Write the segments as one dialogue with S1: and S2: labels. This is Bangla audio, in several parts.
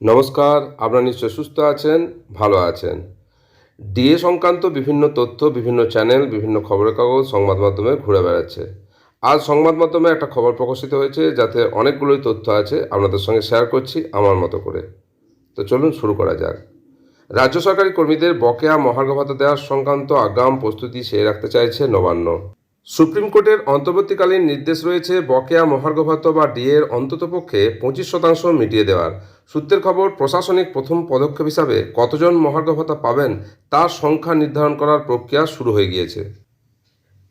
S1: নমস্কার, আপনারা নিশ্চয় সুস্থ আছেন, ভালো আছেন। ডিএ সংক্রান্ত বিভিন্ন তথ্য, বিভিন্ন চ্যানেল, বিভিন্ন খবরের কাগজ সংবাদ মাধ্যমে ঘুরে বেড়াচ্ছে। আজ সংবাদ মাধ্যমে একটা খবর প্রকাশিত হয়েছে, যাতে অনেকগুলোই তথ্য আছে, আপনাদের সঙ্গে শেয়ার করছি আমার মতো করে। তো চলুন শুরু করা যাক। রাজ্য সরকারি কর্মীদের বকেয়া মহার্ঘ ভাতা দেওয়ার সংক্রান্ত আগাম প্রস্তুতি সেরে রাখতে চাইছে নবান্ন। সুপ্রিম কোর্টের অন্তর্বর্তীকালীন নির্দেশ রয়েছে বকেয়া মহার্ঘ ভাতা বা ডিএর অন্ততপক্ষে পঁচিশ শতাংশ মিটিয়ে দেওয়ার। সূত্রের খবর, প্রশাসনিক প্রথম পদক্ষেপ হিসাবে কতজন মহার্ঘ ভাতা পাবেন তার সংখ্যা নির্ধারণ করার প্রক্রিয়া শুরু হয়ে গিয়েছে।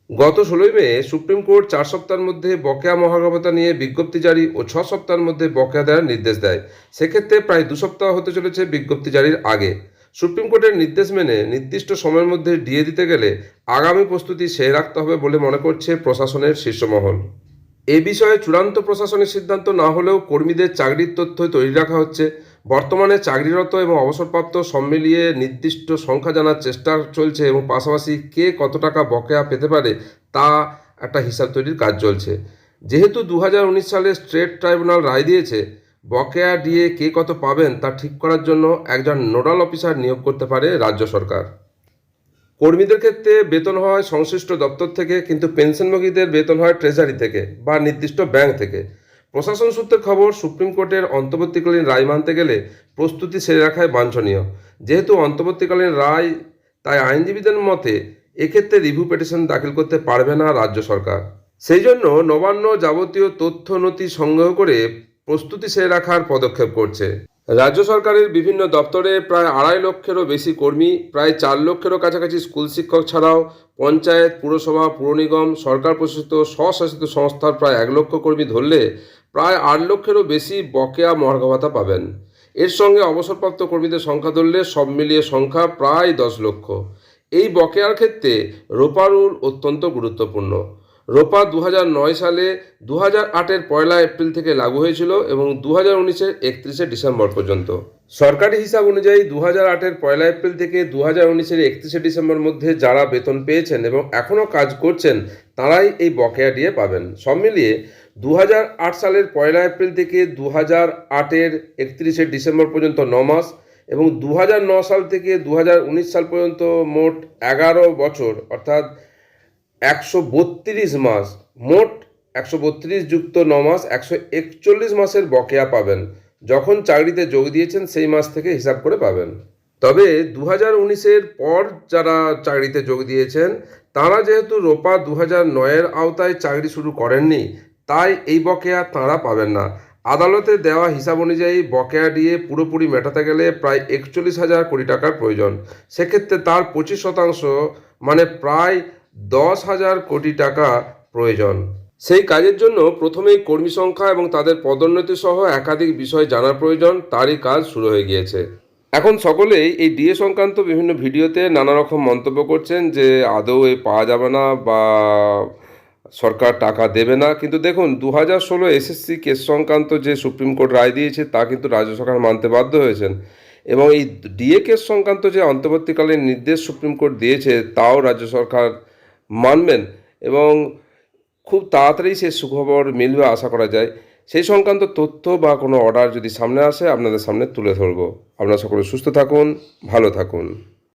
S1: গত ষোলোই মে সুপ্রিম কোর্ট চার সপ্তাহের মধ্যে বকেয়া, মহার্ঘভাতা নিয়ে বিজ্ঞপ্তি জারি ও ছ সপ্তাহের মধ্যে বকেয়া দেওয়ার নির্দেশ দেয়। সেক্ষেত্রে প্রায় দু সপ্তাহ হতে চলেছে বিজ্ঞপ্তি জারির আগে। সুপ্রিম কোর্টের নির্দেশ মেনে নির্দিষ্ট সময়ের মধ্যে ডিএ দিতে গেলে আগামী প্রস্তুতি সেরে রাখতে হবে বলে মনে করছে প্রশাসনের শীর্ষমহল। এ বিষয়ে চূড়ান্ত প্রশাসনিক সিদ্ধান্ত না হলেও কর্মীদের চাকরির তথ্য তৈরি রাখা হচ্ছে। বর্তমানে চাকরিরত এবং অবসরপ্রাপ্ত সব মিলিয়ে নির্দিষ্ট সংখ্যা জানার চেষ্টা চলছে এবং পাশাপাশি কে কত টাকা বকেয়া পেতে পারে তা একটা হিসাব তৈরির কাজ চলছে। যেহেতু দু হাজার উনিশ সালে স্টেট ট্রাইব্যুনাল রায় দিয়েছে বকেয়া দিয়ে কে কত পাবেন তা ঠিক করার জন্য একজন নোডাল অফিসার নিয়োগ করতে পারে রাজ্য সরকার। কর্মীদের ক্ষেত্রে বেতন হয় সংশ্লিষ্ট দপ্তর থেকে, কিন্তু পেনশনভোগীদের বেতন হয় ট্রেজারি থেকে বা নির্দিষ্ট ব্যাংক থেকে। প্রশাসন সূত্রের খবর, সুপ্রিম কোর্টের অন্তর্বর্তীকালীন রায় মানতে গেলে প্রস্তুতি সেরে রাখায় বাঞ্ছনীয়। যেহেতু অন্তর্বর্তীকালীন রায়, তাই আইনজীবীদের মতে এক্ষেত্রে রিভিউ পিটিশন দাখিল করতে পারবে না রাজ্য সরকার। সেই জন্য নবান্ন যাবতীয় তথ্য নথি সংগ্রহ করে প্রস্তুতি সেরে রাখার পদক্ষেপ করছে। রাজ্য সরকারের বিভিন্ন দপ্তরে প্রায় আড়াই লক্ষেরও বেশি কর্মী, প্রায় চার লক্ষেরও কাছাকাছি স্কুল শিক্ষক ছাড়াও পঞ্চায়েত, পুরসভা, পুর নিগম, সরকার প্রশাসিত, স্বশাসিত সংস্থার প্রায় এক লক্ষ কর্মী ধরলে প্রায় আট লক্ষেরও বেশি বকেয়া মহার্ঘ ভাতা পাবেন। এর সঙ্গে অবসরপ্রাপ্ত কর্মীদের সংখ্যা ধরলে সব মিলিয়ে সংখ্যা প্রায় দশ লক্ষ। এই বকেয়ার ক্ষেত্রে রোপারুল অত্যন্ত গুরুত্বপূর্ণ। রোপা দু সালে দু হাজার আটের পয়লা এপ্রিল থেকে লাগু হয়েছিল এবং দু হাজার উনিশের একত্রিশে ডিসেম্বর পর্যন্ত। সরকারি হিসাব অনুযায়ী দু হাজার আটের পয়লা এপ্রিল থেকে দু হাজার উনিশের একত্রিশে ডিসেম্বর মধ্যে যারা বেতন পেয়েছেন এবং এখনও কাজ করছেন, তারাই এই বকেয়া দিয়ে পাবেন। সব মিলিয়ে দু হাজার আট সালের পয়লা এপ্রিল থেকে দু হাজার আটের একত্রিশে ডিসেম্বর পর্যন্ত ন মাস এবং দু সাল থেকে দু হাজার উনিশ সাল পর্যন্ত মোট এগারো বছর, অর্থাৎ একশো বত্রিশ মাস, মোট একশো বত্রিশ যুক্ত ন মাস, একশো একচল্লিশ মাসের বকেয়া পাবেন। যখন চাকরিতে যোগ দিয়েছেন, সেই মাস থেকে হিসাব করে পাবেন। তবে দু হাজার উনিশের পর যারা চাকরিতে যোগ দিয়েছেন, তারা যেহেতু রোপা দু হাজার নয়ের আওতায় চাকরি শুরু করেননি, তাই এই বকেয়া তাঁরা পাবেন না। আদালতে দেওয়া হিসাব অনুযায়ী বকেয়া দিয়ে পুরোপুরি মেটাতে গেলে প্রায় একচল্লিশ হাজার কোটি টাকার প্রয়োজন। সেক্ষেত্রে তার পঁচিশ শতাংশ মানে প্রায় দশ হাজার কোটি টাকা প্রয়োজন। সেই কাজের জন্য প্রথমেই কর্মী সংখ্যা এবং তাদের পদোন্নতি সহ একাধিক বিষয় জানার প্রয়োজন, তারই কাজ শুরু হয়ে গিয়েছে। এখন সকলেই এই ডিএ সংক্রান্ত বিভিন্ন ভিডিওতে নানা রকম মন্তব্য করছেন যে আদৌ এ পাওয়া যাবে না বা সরকার টাকা দেবে না। কিন্তু দেখুন দু হাজার ষোলো এসএসসি কেস সংক্রান্ত যে সুপ্রিম কোর্ট রায় দিয়েছে, তা কিন্তু রাজ্য সরকার মানতে বাধ্য হয়েছেন। এবং এই ডিএ কেস সংক্রান্ত যে অন্তর্বর্তীকালীন নির্দেশ সুপ্রিম কোর্ট দিয়েছে, তাও রাজ্য সরকার মানবেন এবং খুব তাড়াতাড়ি সে সুখবর মিলবে আশা করা যায়। সেই সংক্রান্ত তথ্য বা কোনো অর্ডার যদি সামনে আসে, আপনাদের সামনে তুলে ধরবো। আপনারা সকলে সুস্থ থাকুন, ভালো থাকুন।